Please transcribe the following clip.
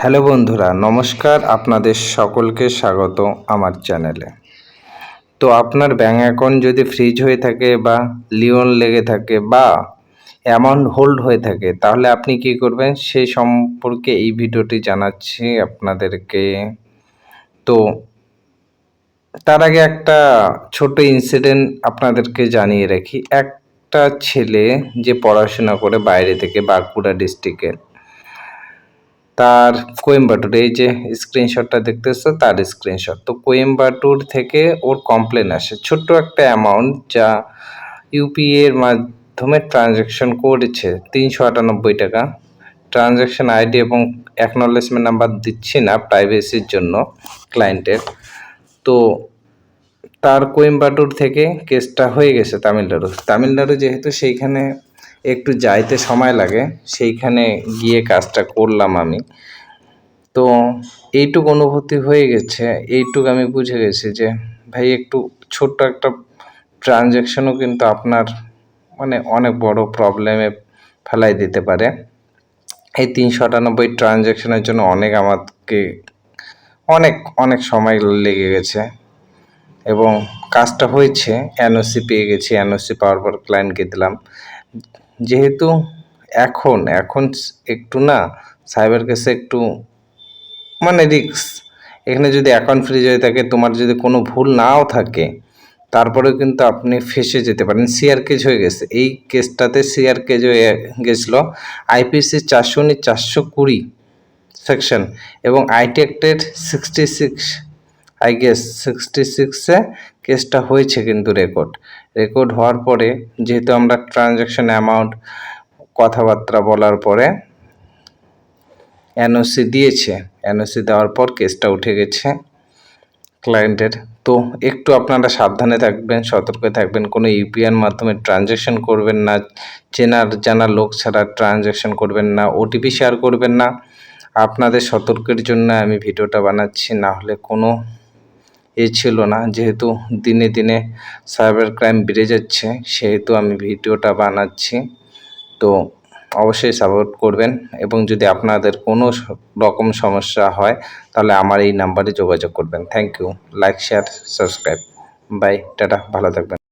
Hello বন্ধুরা, নমস্কার, আপনাদের সকলকে স্বাগত আমার চ্যানেলে। তো আপনার ব্যাঙ্ক অ্যাকাউন্ট যদি ফ্রিজ হয়ে থাকে বা লিওন লেগে থাকে বা অ্যামাউন্ট হোল্ড হয়ে থাকে, তাহলে আপনি কি করবেন? সেই সম্পর্কে এই ভিডিওটি জানাচ্ছি আপনাদেরকে। তো তার আগে একটা ছোট ইনসিডেন্ট আপনাদেরকে জানিয়ে রাখি। একটা ছেলে যে পড়াশোনা করে বাইরে থেকে বাঁকুড়া ডিস্ট্রিক্টের তার কোয়েম্বাটুর, এই যে স্ক্রিনশটটা দেখতেছো, তার স্ক্রিনশট তো কোয়েম্বাটুর থেকে ওর কমপ্লেন আসে। ছোট্ট একটা অ্যামাউন্ট যা ইউপিএ এর মাধ্যমে ট্রানজ্যাকশন করেছে, তিনশো আটানব্বই টাকা। ট্রানজ্যাকশন আইডি এবং অ্যাকনলেজমেন্ট নাম্বার দিচ্ছি না প্রাইভেসির জন্য ক্লায়েন্টের তো তার কোয়েম্বাটুর থেকে কেসটা হয়ে গেছে তামিলনাড়ু। তামিলনাড়ু যেহেতু সেইখানে একটু যাইতে সময় লাগে, সেইখানে গিয়ে কাজটা করলাম আমি। তো এইটুক অনুভূতি হয়ে গেছে, এইটুক আমি বুঝে গেছি যে, ভাই একটু ছোট্ট একটা ট্রানজ্যাকশনও কিন্তু আপনার মানে অনেক বড় প্রবলেমে ফেলাই দিতে পারে। এই তিনশো আটানব্বই ট্রানজ্যাকশনের জন্য অনেক আমাকে অনেক অনেক সময় লেগে গেছে। এবং কাজটা হয়েছে এনওসি পেয়ে গেছি এনওসি পাওয়ার পর ক্লায়েন্টকে দিলাম। যেহেতু এখন এখন একটু না সাইবার কেসে একটু মানে রিক্স এখানে যদি অ্যাকাউন্ট ফ্রিজ হয়ে থাকে, তোমার যদি কোনো ভুল নাও থাকে, তারপরেও কিন্তু আপনি ফেসে যেতে পারেন। সিআর কেজ হয়ে গেছে। এই কেসটাতে সিআর কেজ হয়ে গেছিল আইপিসি চারশো উনিশ, চারশো কুড়ি সেকশন এবং IT অ্যাক্টের sixty six I guess sixty সিক্সে কেসটা হয়েছে কিন্তু রেকর্ড রেকর্ড হওয়ার পরে যেহেতু আমরা ট্রানজ্যাকশন অ্যামাউন্ট কথাবার্তা বলার পরে এনওসি দিয়েছে এনওসি দেওয়ার পর কেসটা উঠে গেছে ক্লায়েন্টের তো একটু আপনারা সাবধানে থাকবেন, সতর্ক থাকবেন, কোনো ইউপিআইয়ের মাধ্যমে ট্রানজ্যাকশন করবেন না, চেনার জানা লোক ছাড়া ট্রানজ্যাকশন করবেন না ওটিপি শেয়ার করবেন না। আপনাদের সতর্কের জন্য আমি ভিডিওটা বানাচ্ছি, না হলে কোনো এ ছিল না। যেহেতু দিনে দিনে সাইবার ক্রাইম বেড়ে যাচ্ছে, সেহেতু আমি ভিডিওটা বানাচ্ছি। তো অবশ্যই সাপোর্ট করবেন এবং যদি আপনাদের কোনো রকম সমস্যা হয়, তাহলে আমার এই নাম্বারে যোগাযোগ করবেন। Thank you like share subscribe bye tata ভালো থাকবেন।